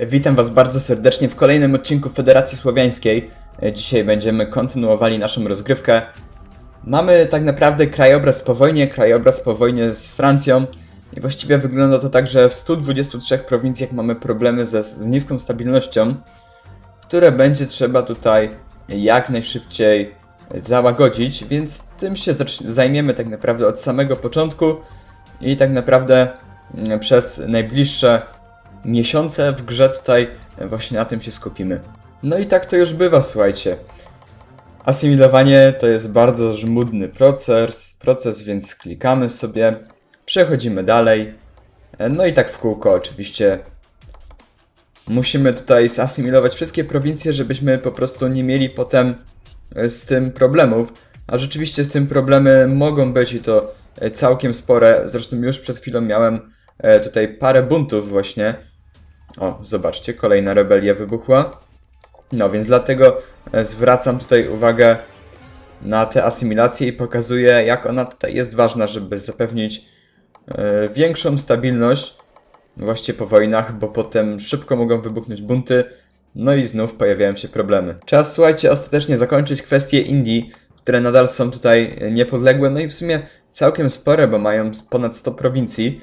Witam Was bardzo serdecznie w kolejnym odcinku Federacji Słowiańskiej. Dzisiaj będziemy kontynuowali naszą rozgrywkę. Mamy tak naprawdę krajobraz po wojnie, krajobraz po wojnie z Francją. I właściwie wygląda to tak, że w 123 prowincjach mamy problemy ze, z niską stabilnością, które będzie trzeba tutaj jak najszybciej załagodzić, więc tym się zajmiemy tak naprawdę od samego początku i tak naprawdę mm, przez najbliższe miesiące w grze tutaj właśnie na tym się skupimy. No i tak to już bywa, słuchajcie. Asymilowanie to jest bardzo żmudny proces, proces, więc klikamy sobie, przechodzimy dalej. No i tak w kółko oczywiście. Musimy tutaj zasymilować wszystkie prowincje, żebyśmy po prostu nie mieli potem e, z tym problemów. A rzeczywiście z tym problemy mogą być i to e, całkiem spore. Zresztą już przed chwilą miałem e, tutaj parę buntów właśnie. O, zobaczcie, kolejna rebelia wybuchła. No więc dlatego e, zwracam tutaj uwagę na tę asymilację i pokazuję, jak ona tutaj jest ważna, żeby zapewnić e, większą stabilność właśnie po wojnach, bo potem szybko mogą wybuchnąć bunty, no i znów pojawiają się problemy. Czas, słuchajcie, ostatecznie zakończyć kwestie Indii, które nadal są tutaj niepodległe, no i w sumie całkiem spore, bo mają ponad 100 prowincji,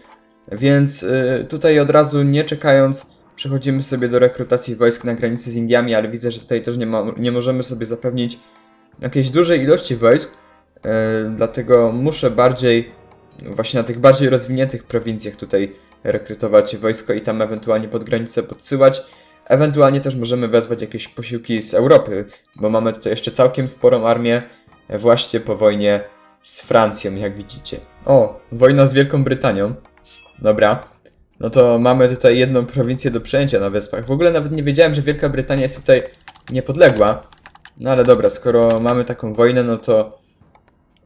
więc tutaj od razu nie czekając przechodzimy sobie do rekrutacji wojsk na granicy z Indiami, ale widzę, że tutaj też nie, ma, nie możemy sobie zapewnić jakiejś dużej ilości wojsk, y, dlatego muszę bardziej, właśnie na tych bardziej rozwiniętych prowincjach tutaj rekrutować wojsko i tam ewentualnie pod granicę podsyłać. Ewentualnie też możemy wezwać jakieś posiłki z Europy, bo mamy tutaj jeszcze całkiem sporą armię właśnie po wojnie z Francją, jak widzicie. O, wojna z Wielką Brytanią. Dobra. No to mamy tutaj jedną prowincję do przejęcia na wyspach. W ogóle nawet nie wiedziałem, że Wielka Brytania jest tutaj niepodległa. No ale dobra, skoro mamy taką wojnę, no to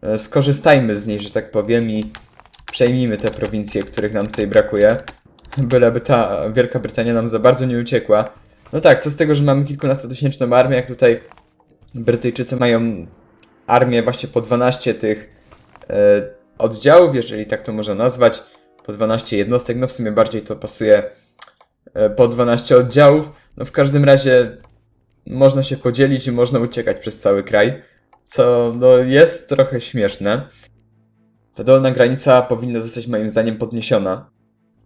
e, skorzystajmy z niej, że tak powiem, i przejmijmy te prowincje, których nam tutaj brakuje. Byleby ta Wielka Brytania nam za bardzo nie uciekła. No tak, co z tego, że mamy kilkunastotysięczną armię, jak tutaj Brytyjczycy mają armię właśnie po 12 tych e, oddziałów, jeżeli tak to można nazwać, po 12 jednostek, no w sumie bardziej to pasuje e, po 12 oddziałów. No w każdym razie można się podzielić i można uciekać przez cały kraj, co no jest trochę śmieszne. Ta dolna granica powinna zostać moim zdaniem podniesiona.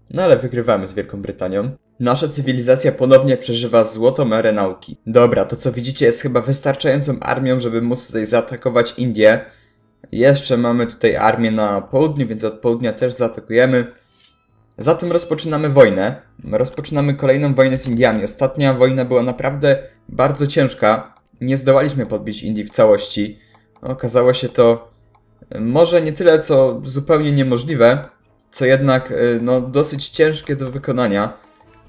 No ale wygrywamy z Wielką Brytanią. Nasza cywilizacja ponownie przeżywa złotą erę nauki. Dobra, to co widzicie jest chyba wystarczającą armią, żeby móc tutaj zaatakować Indię. Jeszcze mamy tutaj armię na południu, więc od południa też zaatakujemy. Zatem rozpoczynamy wojnę. Rozpoczynamy kolejną wojnę z Indiami. Ostatnia wojna była naprawdę bardzo ciężka. Nie zdołaliśmy podbić Indii w całości. Okazało się to e, może nie tyle co zupełnie niemożliwe, co jednak e, no, dosyć ciężkie do wykonania.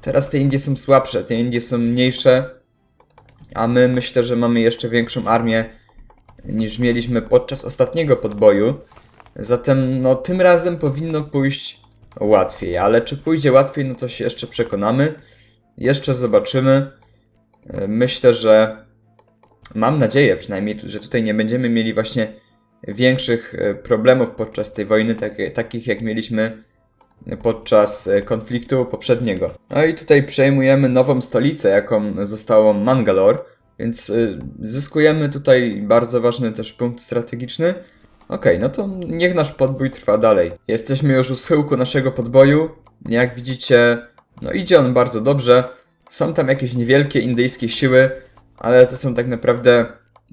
Teraz te Indie są słabsze, te Indie są mniejsze, a my myślę, że mamy jeszcze większą armię niż mieliśmy podczas ostatniego podboju. Zatem no, tym razem powinno pójść łatwiej, ale czy pójdzie łatwiej, no to się jeszcze przekonamy. Jeszcze zobaczymy. E, Myślę, że mam nadzieję przynajmniej, że tutaj nie będziemy mieli właśnie większych e, problemów podczas tej wojny, takie, takich jak mieliśmy podczas e, konfliktu poprzedniego. No i tutaj przejmujemy nową stolicę, jaką zostało Mangalore, więc y, zyskujemy tutaj bardzo ważny też punkt strategiczny. Okej, no to niech nasz podbój trwa dalej. Jesteśmy już u schyłku naszego podboju. Jak widzicie, no idzie on bardzo dobrze. Są tam jakieś niewielkie indyjskie siły, ale to są tak naprawdę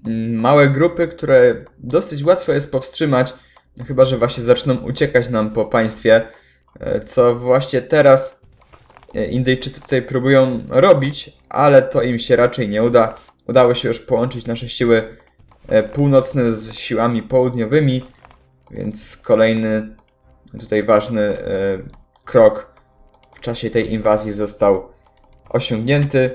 mm, małe grupy, które dosyć łatwo jest powstrzymać, no chyba że właśnie zaczną uciekać nam po państwie, e, co właśnie teraz e, Indyjczycy tutaj próbują robić, ale to im się raczej nie uda. Udało się już połączyć nasze siły e, północne z siłami południowymi, więc kolejny tutaj ważny e, krok w czasie tej inwazji został osiągnięty.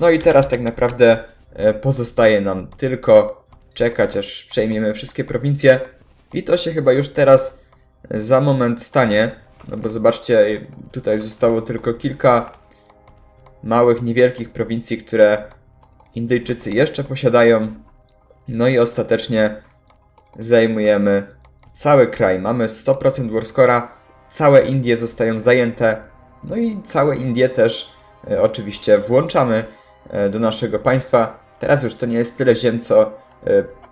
No i teraz tak naprawdę e, pozostaje nam tylko czekać, aż przejmiemy wszystkie prowincje. I to się chyba już teraz za moment stanie. No bo zobaczcie, tutaj zostało tylko kilka małych, niewielkich prowincji, które Indyjczycy jeszcze posiadają. No i ostatecznie zajmujemy cały kraj. Mamy 100% warscora, całe Indie zostają zajęte. No i całe Indie też e, oczywiście włączamy e, do naszego państwa. Teraz już to nie jest tyle ziem, co e,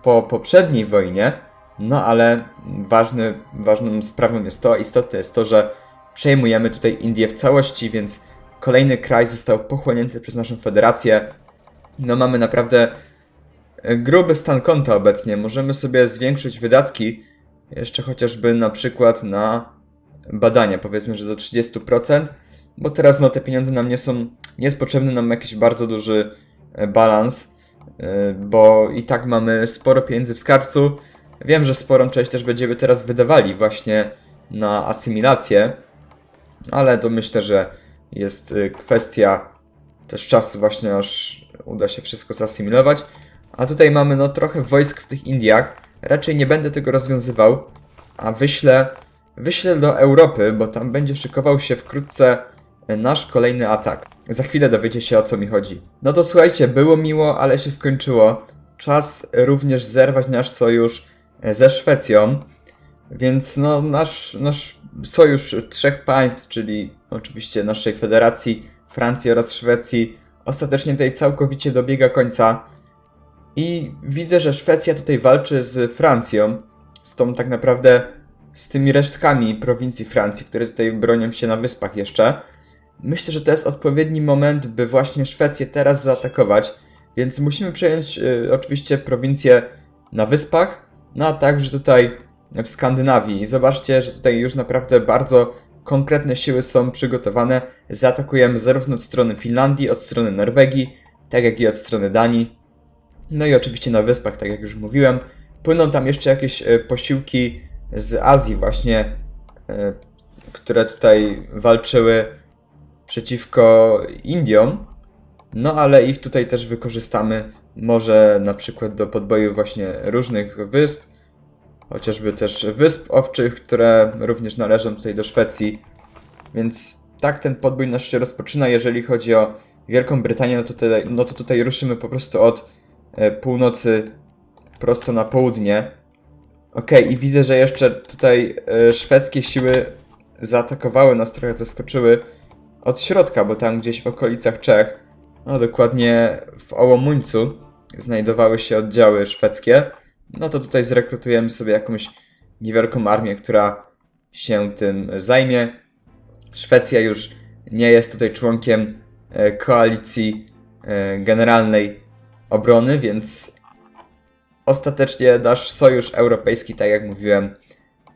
po poprzedniej wojnie, no ale ważny, ważną sprawą jest to, istotne jest to, że przejmujemy tutaj Indię w całości, więc kolejny kraj został pochłonięty przez naszą federację. No mamy naprawdę e, gruby stan konta obecnie. Możemy sobie zwiększyć wydatki jeszcze chociażby na przykład na badania, powiedzmy, że do 30%, bo teraz no te pieniądze nam nie są, nie nam jakiś bardzo duży e, balans, e, bo i tak mamy sporo pieniędzy w skarbcu. Wiem, że sporą część też będziemy teraz wydawali właśnie na asymilację, ale to myślę, że jest kwestia też czasu właśnie, aż uda się wszystko zasymilować. A tutaj mamy no trochę wojsk w tych Indiach. Raczej nie będę tego rozwiązywał, a wyślę, wyślę do Europy, bo tam będzie szykował się wkrótce y, nasz kolejny atak. Za chwilę dowiecie się o co mi chodzi. No to słuchajcie, było miło, ale się skończyło. Czas również zerwać nasz sojusz y, ze Szwecją. Więc no, nasz, nasz sojusz trzech państw, czyli oczywiście naszej federacji, Francji oraz Szwecji, ostatecznie tutaj całkowicie dobiega końca. I widzę, że Szwecja tutaj walczy z Francją, z tą tak naprawdę, z tymi resztkami prowincji Francji, które tutaj bronią się na wyspach jeszcze. Myślę, że to jest odpowiedni moment, by właśnie Szwecję teraz zaatakować, więc musimy przejąć y, oczywiście prowincję na wyspach, no a także tutaj w Skandynawii. I zobaczcie, że tutaj już naprawdę bardzo konkretne siły są przygotowane. Zaatakujemy zarówno od strony Finlandii, od strony Norwegii, tak jak i od strony Danii. No i oczywiście na wyspach, tak jak już mówiłem. Płyną tam jeszcze jakieś e, posiłki z Azji właśnie, e, które tutaj walczyły przeciwko Indiom. No ale ich tutaj też wykorzystamy może na przykład do podboju właśnie różnych wysp, chociażby też Wysp Owczych, które również należą tutaj do Szwecji. Więc tak ten podbój nasz się rozpoczyna. Jeżeli chodzi o Wielką Brytanię, no to tutaj, no to tutaj ruszymy po prostu od e, północy prosto na południe. Ok, i widzę, że jeszcze tutaj e, szwedzkie siły zaatakowały nas, trochę zaskoczyły od środka, bo tam gdzieś w okolicach Czech, no dokładnie w Ołomuńcu, znajdowały się oddziały szwedzkie no to tutaj zrekrutujemy sobie jakąś niewielką armię, która się tym zajmie. Szwecja już nie jest tutaj członkiem e, koalicji e, generalnej obrony, więc ostatecznie nasz sojusz europejski, tak jak mówiłem,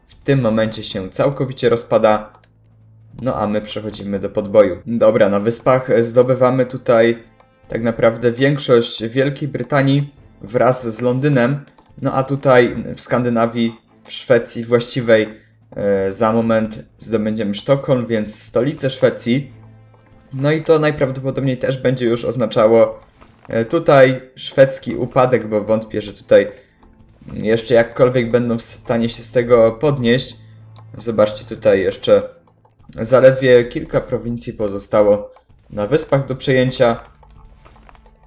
w tym momencie się całkowicie rozpada. No a my przechodzimy do podboju. Dobra, na wyspach zdobywamy tutaj tak naprawdę większość Wielkiej Brytanii wraz z Londynem. No a tutaj w Skandynawii, w Szwecji właściwej e, za moment zdobędziemy Sztokholm, więc stolicę Szwecji. No i to najprawdopodobniej też będzie już oznaczało e, tutaj szwedzki upadek, bo wątpię, że tutaj jeszcze jakkolwiek będą w stanie się z tego podnieść. Zobaczcie, tutaj jeszcze zaledwie kilka prowincji pozostało na wyspach do przejęcia.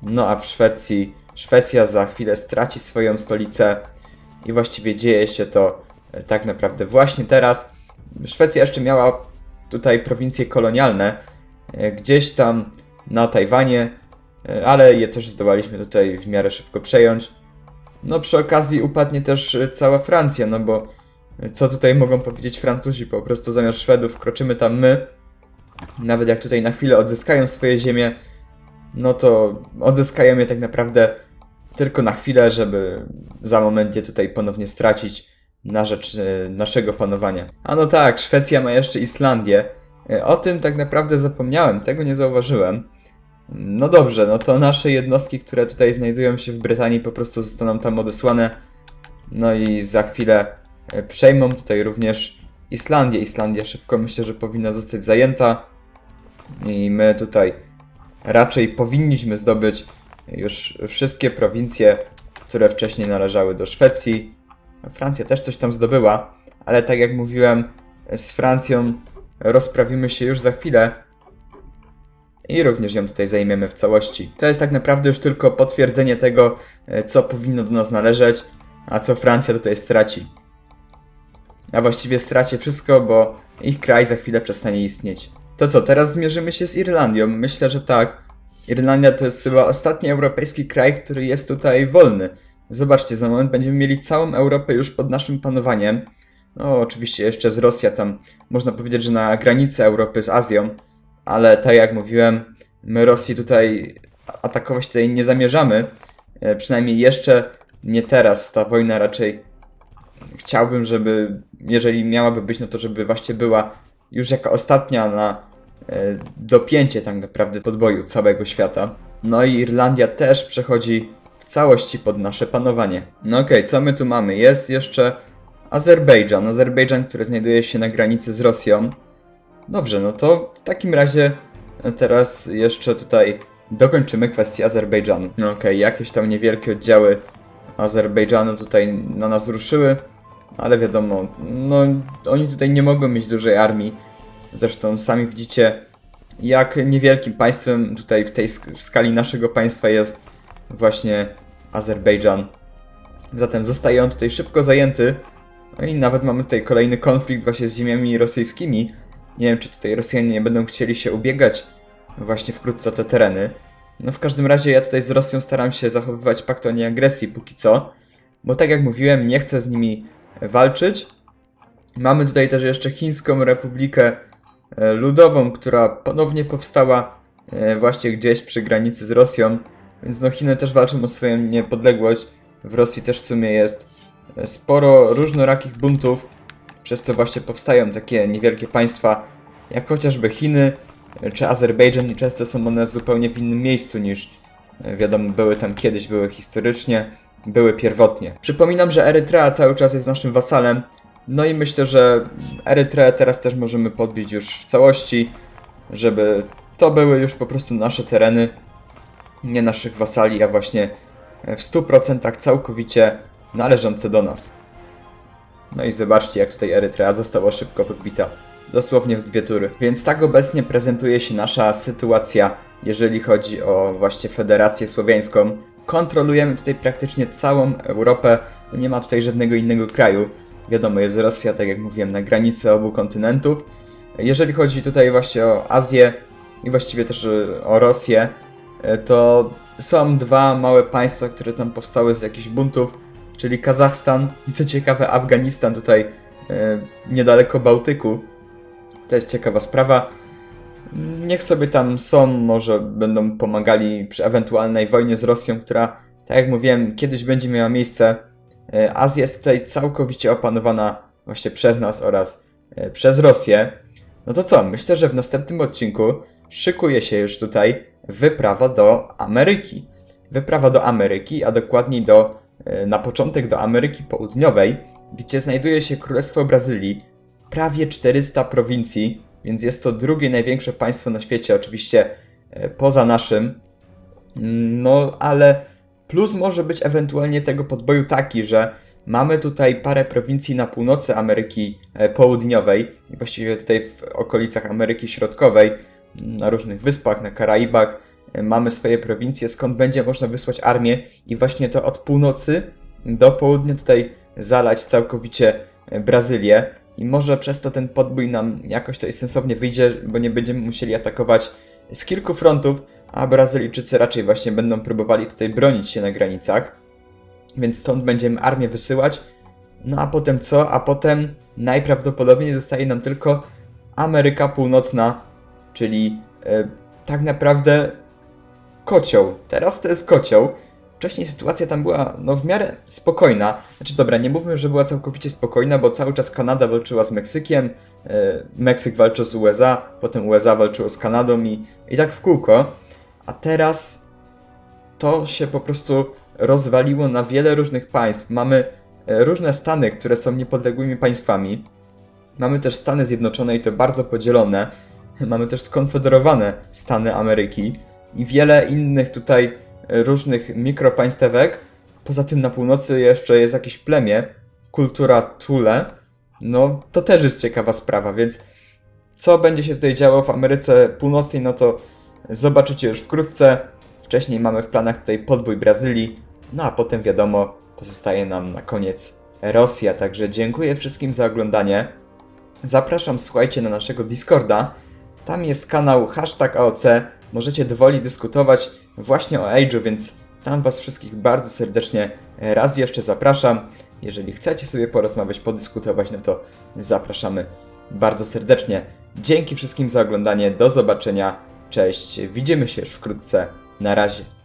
No a w Szwecji Szwecja za chwilę straci swoją stolicę i właściwie dzieje się to e, tak naprawdę właśnie teraz. Szwecja jeszcze miała tutaj prowincje kolonialne, e, gdzieś tam na Tajwanie, e, ale je też zdołaliśmy tutaj w miarę szybko przejąć. No przy okazji upadnie też cała Francja, no bo co tutaj mogą powiedzieć Francuzi? Po prostu zamiast Szwedów kroczymy tam my. Nawet jak tutaj na chwilę odzyskają swoje ziemie, no to odzyskają je tak naprawdę tylko na chwilę, żeby za moment je tutaj ponownie stracić na rzecz e, naszego panowania. A no tak, Szwecja ma jeszcze Islandię. E, o tym tak naprawdę zapomniałem, tego nie zauważyłem. No dobrze, no to nasze jednostki, które tutaj znajdują się w Brytanii, po prostu zostaną tam odesłane. No i za chwilę e, przejmą tutaj również Islandię. Islandia szybko myślę, że powinna zostać zajęta. I my tutaj raczej powinniśmy zdobyć już wszystkie prowincje, które wcześniej należały do Szwecji. Francja też coś tam zdobyła, ale tak jak mówiłem, z Francją rozprawimy się już za chwilę i również ją tutaj zajmiemy w całości. To jest tak naprawdę już tylko potwierdzenie tego, co powinno do nas należeć, a co Francja tutaj straci. A właściwie straci wszystko, bo ich kraj za chwilę przestanie istnieć. To co, teraz zmierzymy się z Irlandią? Myślę, że tak. Irlandia to jest chyba ostatni europejski kraj, który jest tutaj wolny. Zobaczcie, za moment będziemy mieli całą Europę już pod naszym panowaniem. No, oczywiście jeszcze z Rosja tam, można powiedzieć, że na granicy Europy z Azją, ale tak jak mówiłem, my Rosji tutaj atakować tutaj nie zamierzamy. E, Przynajmniej jeszcze nie teraz. Ta wojna raczej chciałbym, żeby, jeżeli miałaby być, no to żeby właśnie była już jako ostatnia na dopięcie tak naprawdę podboju całego świata. No i Irlandia też przechodzi w całości pod nasze panowanie. No okej, co my tu mamy? Jest jeszcze Azerbejdżan. Azerbejdżan, który znajduje się na granicy z Rosją. Dobrze, no to w takim razie teraz jeszcze tutaj dokończymy kwestię Azerbejdżanu. No okej, jakieś tam niewielkie oddziały Azerbejdżanu tutaj na nas ruszyły, ale wiadomo, no oni tutaj nie mogą mieć dużej armii. Zresztą sami widzicie, jak niewielkim państwem tutaj w tej w skali naszego państwa jest właśnie Azerbejdżan. Zatem zostaje on tutaj szybko zajęty. No i nawet mamy tutaj kolejny konflikt właśnie z ziemiami rosyjskimi. Nie wiem, czy tutaj Rosjanie nie będą chcieli się ubiegać właśnie wkrótce o te tereny. No w każdym razie ja tutaj z Rosją staram się zachowywać pakt o nieagresji póki co, bo tak jak mówiłem, nie chcę z nimi walczyć. Mamy tutaj też jeszcze Chińską Republikę Ludową, która ponownie powstała e, właśnie gdzieś przy granicy z Rosją, więc no Chiny też walczą o swoją niepodległość. W Rosji też w sumie jest e, sporo różnorakich buntów, przez co właśnie powstają takie niewielkie państwa, jak chociażby Chiny e, czy Azerbejdżan i często są one zupełnie w innym miejscu niż e, wiadomo były tam kiedyś, były historycznie, były pierwotnie. Przypominam, że Erytrea cały czas jest naszym wasalem, no i myślę, że Erytreę teraz też możemy podbić już w całości, żeby to były już po prostu nasze tereny, nie naszych wasali, a właśnie w 100% całkowicie należące do nas. No i zobaczcie, jak tutaj Erytrea została szybko podbita. Dosłownie w dwie tury. Więc tak obecnie prezentuje się nasza sytuacja, jeżeli chodzi o właśnie Federację Słowiańską. Kontrolujemy tutaj praktycznie całą Europę, nie ma tutaj żadnego innego kraju. Wiadomo, jest Rosja, tak jak mówiłem, na granicy obu kontynentów. Jeżeli chodzi tutaj właśnie o Azję i właściwie też y, o Rosję, y, to są dwa małe państwa, które tam powstały z jakichś buntów, czyli Kazachstan i co ciekawe Afganistan tutaj e, niedaleko Bałtyku. To jest ciekawa sprawa. Niech sobie tam są, może będą pomagali przy ewentualnej wojnie z Rosją, która, tak jak mówiłem, kiedyś będzie miała miejsce. E, Azja jest tutaj całkowicie opanowana właśnie przez nas oraz e, przez Rosję. No to co? Myślę, że w następnym odcinku szykuje się już tutaj wyprawa do Ameryki. Wyprawa do Ameryki, a dokładniej do e, na początek do Ameryki Południowej, gdzie znajduje się Królestwo Brazylii, prawie 400 prowincji, więc jest to drugie największe państwo na świecie, oczywiście poza naszym. No, ale plus może być ewentualnie tego podboju taki, że mamy tutaj parę prowincji na północy Ameryki e, Południowej właściwie tutaj w okolicach Ameryki Środkowej, na różnych wyspach, na Karaibach, e, mamy swoje prowincje, skąd będzie można wysłać armię i właśnie to od północy do południa tutaj zalać całkowicie e, Brazylię. I może przez to ten podbój nam jakoś to sensownie wyjdzie, bo nie będziemy musieli atakować z kilku frontów, a Brazylijczycy raczej właśnie będą próbowali tutaj bronić się na granicach, więc stąd będziemy armię wysyłać. No a potem co? A potem najprawdopodobniej zostaje nam tylko Ameryka Północna, czyli e, tak naprawdę kocioł. Teraz to jest kocioł. Wcześniej sytuacja tam była no, w miarę spokojna. Znaczy, dobra, nie mówmy, że była całkowicie spokojna, bo cały czas Kanada walczyła z Meksykiem, e, Meksyk walczył z USA, potem USA walczyło z Kanadą i, i tak w kółko. A teraz to się po prostu rozwaliło na wiele różnych państw. Mamy e, różne stany, które są niepodległymi państwami. Mamy też Stany Zjednoczone i to bardzo podzielone. Mamy też skonfederowane Stany Ameryki i wiele innych tutaj e, różnych mikropaństewek. Poza tym na północy jeszcze jest jakieś plemię, kultura Tule. No, to też jest ciekawa sprawa, więc co będzie się tutaj działo w Ameryce Północnej, no to zobaczycie już wkrótce. Wcześniej mamy w planach tutaj podbój Brazylii, no a potem wiadomo, pozostaje nam na koniec Rosja. Także dziękuję wszystkim za oglądanie. Zapraszam, słuchajcie, na naszego Discorda. Tam jest kanał hashtag AOC. Możecie dowoli dyskutować właśnie o Age'u, więc tam Was wszystkich bardzo serdecznie raz jeszcze zapraszam. Jeżeli chcecie sobie porozmawiać, podyskutować, no to zapraszamy bardzo serdecznie. Dzięki wszystkim za oglądanie, do zobaczenia, cześć, widzimy się już wkrótce, na razie.